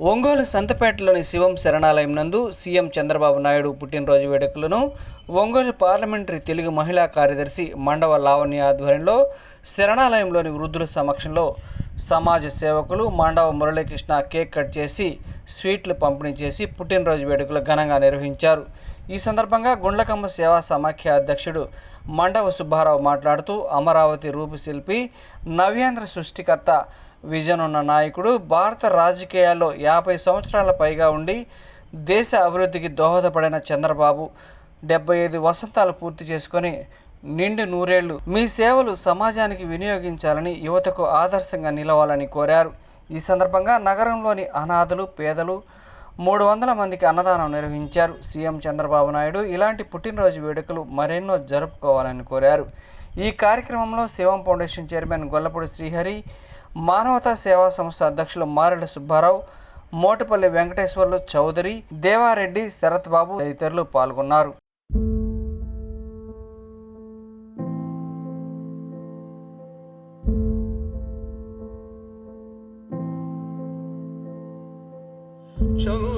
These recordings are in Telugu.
ఒంగోలు సంతపేటలోని శివం శరణాలయం నందు సీఎం చంద్రబాబు నాయుడు పుట్టినరోజు వేడుకలను ఒంగోలు పార్లమెంటరీ తెలుగు మహిళా కార్యదర్శి మండవ లావణ్య ఆధ్వర్యంలో శరణాలయంలోని వృద్ధుల సమక్షంలో సమాజ సేవకులు మండవ మురళీకృష్ణ కేక్ కట్ చేసి స్వీట్లు పంపిణీ చేసి పుట్టినరోజు వేడుకలు ఘనంగా నిర్వహించారు. ఈ సందర్భంగా గుండ్లకమ్మ సేవా సమాఖ్య అధ్యక్షుడు మండవ సుబ్బారావు మాట్లాడుతూ అమరావతి రూపశిల్పి నవ్యాంధ్ర సృష్టికర్త విజన్ ఉన్న నాయకుడు భారత రాజకీయాల్లో యాభై సంవత్సరాల పైగా ఉండి దేశ అభివృద్ధికి దోహదపడిన చంద్రబాబు డెబ్బై ఐదు వసంతాలు పూర్తి చేసుకొని నిండు నూరేళ్ళు మీ సేవలు సమాజానికి వినియోగించాలని యువతకు ఆదర్శంగా నిలవాలని కోరారు. ఈ సందర్భంగా నగరంలోని అనాథలు పేదలు మూడు వందల మందికి అన్నదానం నిర్వహించారు. సీఎం చంద్రబాబు నాయుడు ఇలాంటి పుట్టినరోజు వేడుకలు మరెన్నో జరుపుకోవాలని కోరారు. ఈ కార్యక్రమంలో శివం ఫౌండేషన్ చైర్మన్ గొల్లపూడి శ్రీహరి మానవతా సేవా సంస్థ అధ్యక్షులు మారెడు సుబ్బారావు మోటపల్లి వెంకటేశ్వర్లు చౌదరి దేవారెడ్డి శరత్ బాబు తదితరులు పాల్గొన్నారు. చంద్రుడా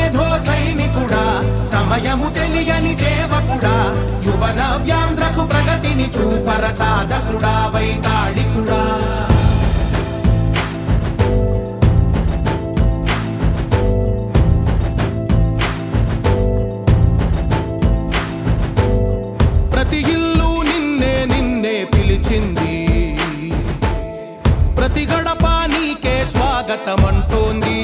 మేధో సైనికుడా సమయము తెలియని సేవకుడా యువన వ్యాంధ్రకు ప్రగతిని చూపర సాధకుడా వైతాళికుడా ప్రతి ఇల్లు నిన్నే నిన్నే పిలిచింది. ప్రతి గడప నీకే స్వాగతమంటోంది.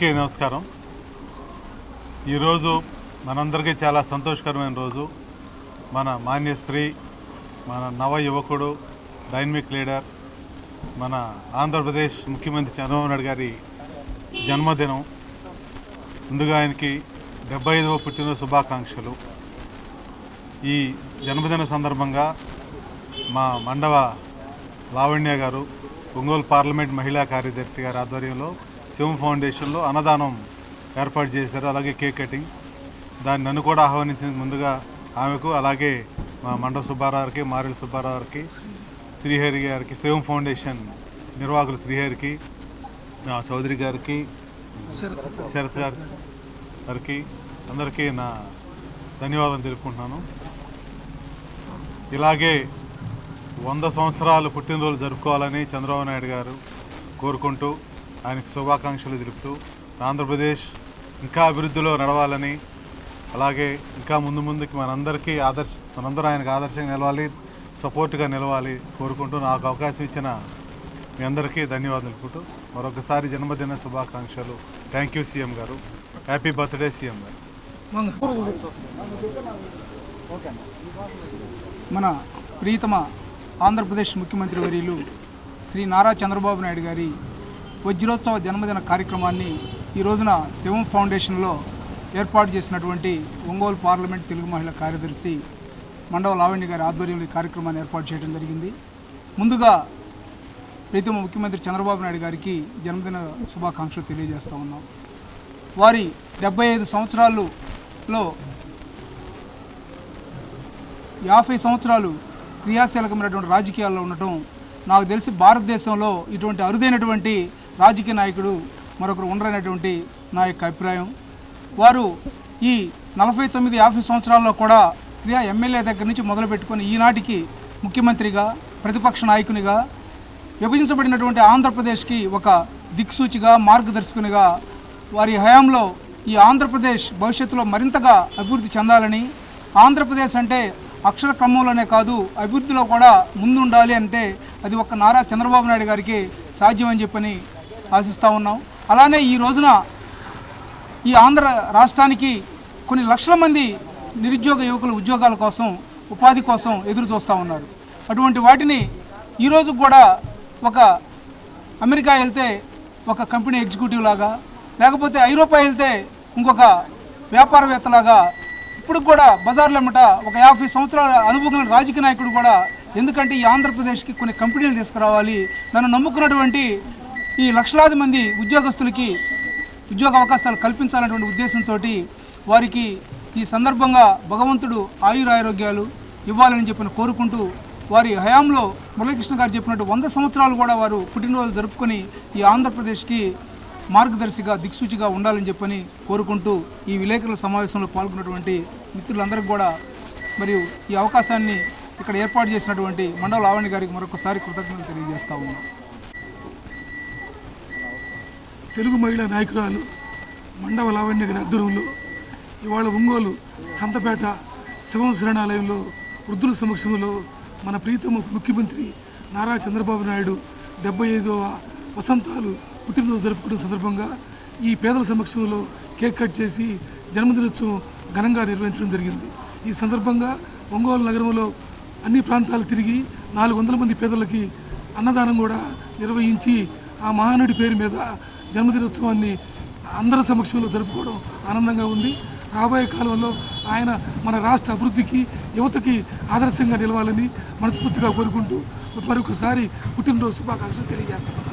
అందరికీ నమస్కారం. ఈరోజు మనందరికీ చాలా సంతోషకరమైన రోజు. మన మాన్య స్త్రీ మన నవ యువకుడు డైనమిక్ లీడర్ మన ఆంధ్రప్రదేశ్ ముఖ్యమంత్రి చంద్రబాబు నాయుడు గారి జన్మదినం. ముందుగా ఆయనకి డెబ్బై ఐదవ పుట్టిన శుభాకాంక్షలు. ఈ జన్మదిన సందర్భంగా మా మండవ లావణ్య గారు ఒంగోలు పార్లమెంట్ మహిళా కార్యదర్శి గారి ఆధ్వర్యంలో శివం ఫౌండేషన్లో అన్నదానం ఏర్పాటు చేశారు. అలాగే కేక్ కటింగ్. దాన్ని నన్ను కూడా ఆహ్వానించిన ముందుగా ఆమెకు అలాగే మా మండవ సుబ్బారావుకి గారికి మారెల సుబ్బారావు శ్రీహరి గారికి శివం ఫౌండేషన్ నిర్వాహకులు శ్రీహరికి నా చౌదరి గారికి శరత్ గారి గారికి అందరికీ నా ధన్యవాదాలు తెలుపుకుంటున్నాను. ఇలాగే వంద సంవత్సరాలు పుట్టినరోజు జరుపుకోవాలని చంద్రబాబు నాయుడు గారు కోరుకుంటూ ఆయనకు శుభాకాంక్షలు తెలుపుతూ ఆంధ్రప్రదేశ్ ఇంకా అభివృద్ధిలో నడవాలని అలాగే ఇంకా ముందు ముందుకి మనందరికీ ఆదర్శ మనందరూ ఆయనకు ఆదర్శంగా నిలవాలి సపోర్ట్గా నిలవాలి కోరుకుంటూ నాకు అవకాశం ఇచ్చిన మీ అందరికీ ధన్యవాదాలు అనుకుంటూ మరొకసారి జన్మదిన శుభాకాంక్షలు. థ్యాంక్ యూ సీఎం గారు. హ్యాపీ బర్త్డే సీఎం గారు. మన ప్రీతమ ఆంధ్రప్రదేశ్ ముఖ్యమంత్రి వర్యులు శ్రీ నారా చంద్రబాబు నాయుడు గారి వజ్రోత్సవ జన్మదిన కార్యక్రమాన్ని ఈ రోజున శివం ఫౌండేషన్లో ఏర్పాటు చేసినటువంటి ఒంగోలు పార్లమెంట్ తెలుగు మహిళా కార్యదర్శి మండవ లావణ్య గారి ఆధ్వర్యంలో ఈ కార్యక్రమాన్ని ఏర్పాటు చేయడం జరిగింది. ముందుగా ప్రీతమ ముఖ్యమంత్రి చంద్రబాబు నాయుడు గారికి జన్మదిన శుభాకాంక్షలు తెలియజేస్తూ ఉన్నాం. వారి డెబ్బై ఐదు సంవత్సరాలులో యాభై సంవత్సరాలు క్రియాశీలకమైనటువంటి రాజకీయాల్లో ఉండటం నాకు తెలిసి భారతదేశంలో ఇటువంటి అరుదైనటువంటి రాజకీయ నాయకుడు మరొకరు ఉండరనేటువంటి నా యొక్క అభిప్రాయం. వారు ఈ నలభై తొమ్మిది యాభై సంవత్సరాల్లో కూడా క్రియా ఎమ్మెల్యే దగ్గర నుంచి మొదలుపెట్టుకొని ఈనాటికి ముఖ్యమంత్రిగా ప్రతిపక్ష నాయకునిగా విభజించబడినటువంటి ఆంధ్రప్రదేశ్కి ఒక దిక్సూచిగా మార్గదర్శకునిగా వారి హయాంలో ఈ ఆంధ్రప్రదేశ్ భవిష్యత్తులో మరింతగా అభివృద్ధి చెందాలని ఆంధ్రప్రదేశ్ అంటే అక్షర క్రమంలోనే కాదు అభివృద్ధిలో కూడా ముందుండాలి అంటే అది ఒక నారా చంద్రబాబు నాయుడు గారికి సాధ్యం అని చెప్పని ఆశిస్తూ ఉన్నాం. అలానే ఈ రోజున ఈ ఆంధ్ర రాష్ట్రానికి కొన్ని లక్షల మంది నిరుద్యోగ యువకులు ఉద్యోగాల కోసం ఉపాధి కోసం ఎదురు చూస్తూ ఉన్నారు. అటువంటి వాటిని ఈరోజు కూడా ఒక అమెరికా వెళ్తే ఒక కంపెనీ ఎగ్జిక్యూటివ్ లాగా లేకపోతే ఐరోపా వెళ్తే ఇంకొక వ్యాపారవేత్తలాగా ఇప్పుడు కూడా బజార్లమ్మట ఒక యాభై సంవత్సరాల అనుభవం రాజకీయ నాయకుడు కూడా ఎందుకంటే ఈ ఆంధ్రప్రదేశ్కి కొన్ని కంపెనీలు తీసుకురావాలి నన్ను నమ్ముకున్నటువంటి ఈ లక్షలాది మంది ఉద్యోగస్తులకి ఉద్యోగ అవకాశాలు కల్పించాలనేటువంటి ఉద్దేశంతో వారికి ఈ సందర్భంగా భగవంతుడు ఆయురారోగ్యాలు ఇవ్వాలని చెప్పిన కోరుకుంటూ వారి హయాంలో మురళీకృష్ణ గారు చెప్పినట్టు వంద సంవత్సరాలు కూడా వారు పుట్టినరోజు జరుపుకొని ఈ ఆంధ్రప్రదేశ్కి మార్గదర్శిగా దిక్సూచిగా ఉండాలని చెప్పని కోరుకుంటూ ఈ విలేకరుల సమావేశంలో పాల్గొన్నటువంటి మిత్రులందరికీ కూడా మరియు ఈ అవకాశాన్ని ఇక్కడ ఏర్పాటు చేసినటువంటి మండల లావణ్య గారికి మరొకసారి కృతజ్ఞతలు తెలియజేస్తా ఉన్నాం. తెలుగు మహిళా నాయకురాలు మండవ లావణ్య గారి ఆధ్వర్యంలో ఇవాళ ఒంగోలు సంతపేట శివం శరణాలయంలో వృద్ధుల సమక్షంలో మన ప్రీతమ ముఖ్యమంత్రి నారా చంద్రబాబు నాయుడు డెబ్బై ఐదవ వసంతాలు పుట్టినరోజు జరుపుకున్న సందర్భంగా ఈ పేదల సమక్షంలో కేక్ కట్ చేసి జన్మదినోత్సవం ఘనంగా నిర్వహించడం జరిగింది. ఈ సందర్భంగా ఒంగోలు నగరంలో అన్ని ప్రాంతాలు తిరిగి నాలుగు వందల మంది పేదలకి అన్నదానం కూడా నిర్వహించి ఆ మహానుడి పేరు మీద జన్మదినోత్సవాన్ని అందరి సమక్షంలో జరుపుకోవడం ఆనందంగా ఉంది. రాబోయే కాలంలో ఆయన మన రాష్ట్ర అభివృద్ధికి యువతకి ఆదర్శంగా నిలవాలని మనస్ఫూర్తిగా కోరుకుంటూ మరొకసారి పుట్టినరోజు శుభాకాంక్షలు తెలియజేస్తాను